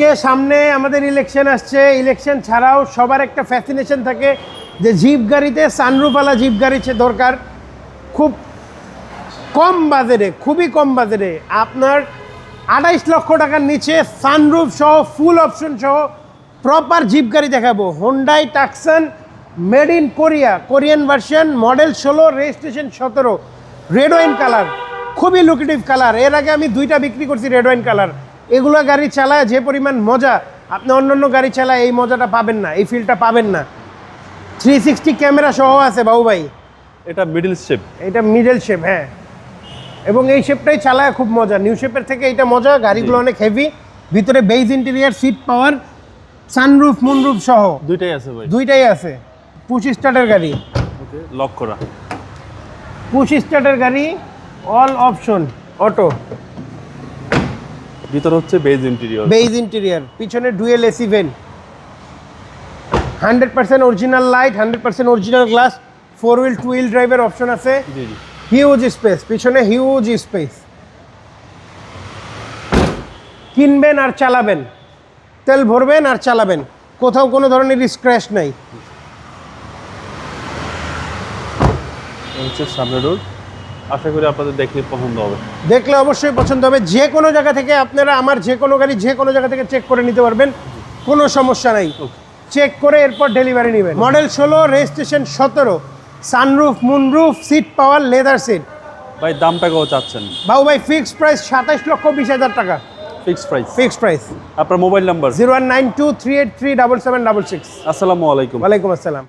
আজকে সামনে আমাদের ইলেকশন আসছে। ইলেকশন ছাড়াও সবার একটা ফ্যাসিনেশন থাকে যে জিপ গাড়িতে সানরুফওয়ালা জিপ গাড়ি দরকার। খুব কম বাজেটে, খুবই কম বাজেটে আপনার আঠাইশ লক্ষ টাকার নিচে সানরুফ সহ ফুল অপশন সহ প্রপার জিপ গাড়ি দেখাবো। Hyundai Tucson made in Korea Korean version model ষোলো রেজিস্ট্রেশন সতেরো রেড ওয়াইন কালার খুবই লুকেটিভ কালারের আগে আমি দুইটা বিক্রি করছি রেড ওয়াইন কালার এগুলো গাড়ি চালায় যে পরিমাণ মজা আপনি অন্যান্য গাড়ি চালায় এই মজাটা পাবেন না এই ফিলটা পাবেন না। থ্রি সিক্সটি ক্যামেরা সহ আছে বাবু ভাই। এটা মিডিল শেপ এটা মিডল শেপ হ্যাঁ। এবং এই শেপটাই চালায় খুব মজা। নিউ শেপের থেকে এটা মজা গাড়িগুলো অনেক হেভি ভিতরে beige interior seat power sunroof moonroof সহ। দুইটাই আছে ভাই। দুইটাই আছে। পুশ স্টার্টের গাড়ি। লক করা। পুশ স্টার্টের গাড়ি অল অপশন অটো ভিতরে হচ্ছে বেজ ইন্টেরিয়র বেজ ইন্টেরিয়ার পিছনে dual AC vent hundred percent original light hundred percent original glass four wheel two wheel ড্রাইভের অপশন আছে। জি জি। হিউজ স্পেস পিছনে হিউজ স্পেস কিনবেন আর চালাবেন। তেল ভরবেন আর চালাবেন। কোথাও কোনো ধরনের স্ক্র্যাচ নাই। সামনে রোড আশা করি আপনাদের দেখলে পছন্দ হবে। দেখলে অবশ্যই পছন্দ হবে। যে কোনো জায়গা থেকে আপনারা আমার যে কোনো গাড়ি যে কোনো জায়গা থেকে চেক করে নিতে পারবেন। কোনো সমস্যা নাই। চেক করে এরপর ডেলিভারি নেবেন। মডেল ষোলো রেজিস্ট্রেশন সতেরো। Sunroof moonroof seat power leather seat ভাই দামটা কত চাচ্ছেন? বাবু ভাই ফিক্সড প্রাইস সাতাশ লক্ষ বিশ হাজার টাকা। ফিক্স প্রাইস ফিক্সড প্রাইস আপনার mobile number zero one nine two three eight three double seven double six. আসসালামু আলাইকুম। ওয়ালাইকুম আসসালাম।